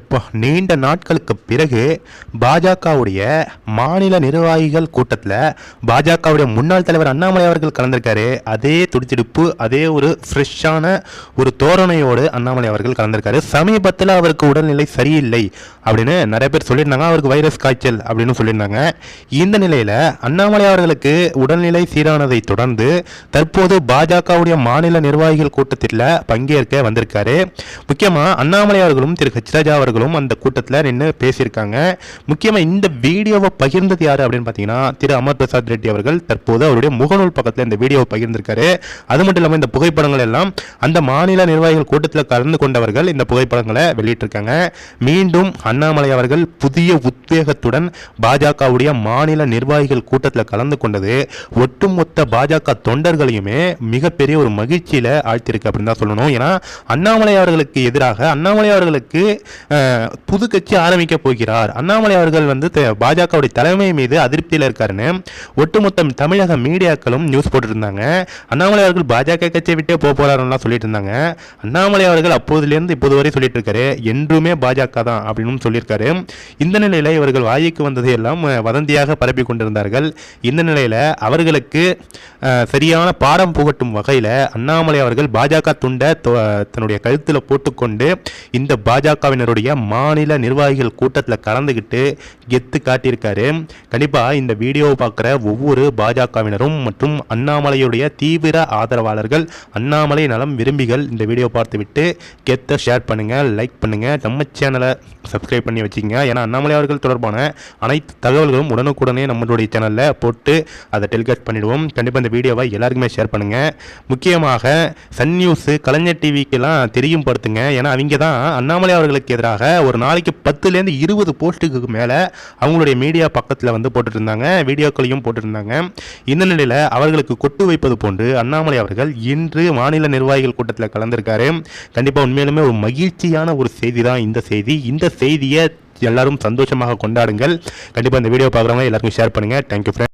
எப்போ? நீண்ட நாட்களுக்கு பிறகு பாஜகவுடைய மாநில நிர்வாகிகள் கூட்டத்தில் பாஜகவுடைய முன்னாள் தலைவர் அண்ணாமலை அவர்கள் கலந்திருக்காரு. அதே துடிச்செடுப்பு அதே ஒரு ஃப்ரெஷ்ஷான ஒரு தோரணையோடு அண்ணாமலை அவர்கள் கலந்திருக்காரு. சமீபத்தில் அவருக்கு உடல்நிலை சரியில்லை அப்படின்னு நிறைய பேர் சொல்லியிருந்தாங்க. அவருக்கு வைரஸ் காய்ச்சல் அப்படின்னு சொல்லியிருந்தாங்க. இந்த நிலையில் அண்ணாமலை அவர்களுக்கு உடல்நிலை சீரானதை தொடர்ந்து தற்போது பாஜகவுடைய மாநில நிர்வாகிகள் கூட்டத்தில் பங்கேற்க வந்திருக்காரு. முக்கியமாக அண்ணாமலை அவர்களும் திரு. ஹச்ராஜா அவர்களும் அந்த கூட்டத்தில் நின்று பேசியிருக்காங்க. முக்கியமாக இந்த வீடியோவை பகிர்ந்தது யார் அப்படின்னு பார்த்தீங்கன்னா திரு அமர் பிரசாத் ரெட்டி அவர்கள். தற்போது அவருடைய முகநூல் பக்கத்தில் இந்த வீடியோவை பகிர்ந்திருக்காரு. அது மட்டும் இல்லாமல் இந்த புகைப்படங்கள் எல்லாம் அந்த மாநில நிர்வாகிகள் கூட்டத்தில் கலந்து கொண்டவர்கள் இந்த புகைப்படங்களை வெளியிட்டிருக்காங்க. மீண்டும் அண்ணாமலை அவர்கள் புதிய உத்வேகத்துடன் பாஜகவுடைய மாநில நிர்வாகிகள் கூட்டத்தில் கலந்து கொண்டது ஒட்டுமொத்த பாஜக தொண்டர்களையுமே மிகப்பெரிய ஒரு மகிழ்ச்சியில் ஆழ்த்திருக்கு அப்படின்னு தான் சொல்லணும். ஏன்னா அண்ணாமலை அவர்களுக்கு எதிராக அண்ணாமலை அவர்களுக்கு புது கட்சி ஆரம்பிக்க போகிறார். அண்ணாமலை அவர்கள் வந்து த- பாஜகவுடைய தலைமை மீது அதிருப்தியில் இருக்காருன்னு ஒட்டுமொத்த தமிழக மீடியாக்களும் நியூஸ் போட்டுருந்தாங்க அண்ணாமலை அவர்கள் பாஜக கட்சியை விட்டே போக போறாருலாம் சொல்லிட்டு இருந்தாங்க அண்ணாமலை அவர்கள் அப்போதுலேருந்து இப்போது வரை சொல்லிட்டு இருக்காரு என்றுமே பாஜக தான் அப்படின்னு சொல்லியிருக்காரு. இந்த நிலையில் இவர்கள் வாய்க்கு வந்ததை எல்லாம் வதந்தியாக பரப்பி கொண்டிருந்தார்கள். இந்த நிலையில் அவர்களுக்கு சரியான பாடம் புகட்டும் வகையில் அண்ணாமலை அவர்கள் பாஜக துண்டை தொ- தன்னுடைய கழுத்தில் போட்டுக்கொண்டு இந்த பாஜகவினருடைய மாநில நிர்வாகிகள் கூட்டத்தில் கலந்துக்கிட்டு கெத்து காட்டியிருக்காரு. கண்டிப்பாக இந்த வீடியோவை பார்க்குற ஒவ்வொரு பாஜகவினரும் மற்றும் அண்ணாமலையுடைய தீவிர ஆதரவாளர்கள் அண்ணாமலை நலம் விரும்பிகள் இந்த வீடியோ பார்த்துவிட்டு கெத்தை ஷேர் பண்ணுங்கள் லைக் பண்ணுங்கள் நம்ம சேனலை சப்ஸ்கிரைப் பண்ணி வச்சுக்கோங்க. ஏன்னா அண்ணாமலை அவர்கள் தொடர்பான அனைத்து தகவல்களும் உடனுக்குடனே நம்மளுடைய சேனலில் போட்டு அதை டெலிகாஸ்ட் பண்ணிடுவோம். கண்டிப்பாக இந்த வீடியோவை எல்லாருக்குமே ஷேர் பண்ணுங்கள் முக்கியமாக சன் நியூஸு கலைஞர் டிவிக்கெல்லாம் தெரியும் படுத்துங்க. ஏன்னா அவங்க தான் அண்ணாமலை அவர்களுக்கு எதிராக ஒரு நாளைக்கு பத்துலேருந்து இருபது போஸ்ட்டுக்கு மேலே அவங்களுடைய மீடியா பக்கத்தில் வந்து போட்டுட்ருந்தாங்க வீடியோக்களையும் போட்டுருந்தாங்க இந்த நிலையில் அவர்களுக்கு கொட்டு வைப்பது போன்று அண்ணாமலை அவர்கள் இன்று மாநில நிர்வாகிகள் கூட்டத்தில் கலந்திருக்காரு. கண்டிப்பாக உண்மையிலுமே ஒரு மகிழ்ச்சியான ஒரு செய்தி தான் இந்த செய்தி. இந்த செய்தியை எல்லாரும் சந்தோஷமாக கொண்டாடுங்கள். கண்டிப்பாக இந்த வீடியோ பார்க்குறவங்க எல்லாருக்கும் ஷேர் பண்ணுங்கள் தேங்க்யூ ஃப்ரெண்ட்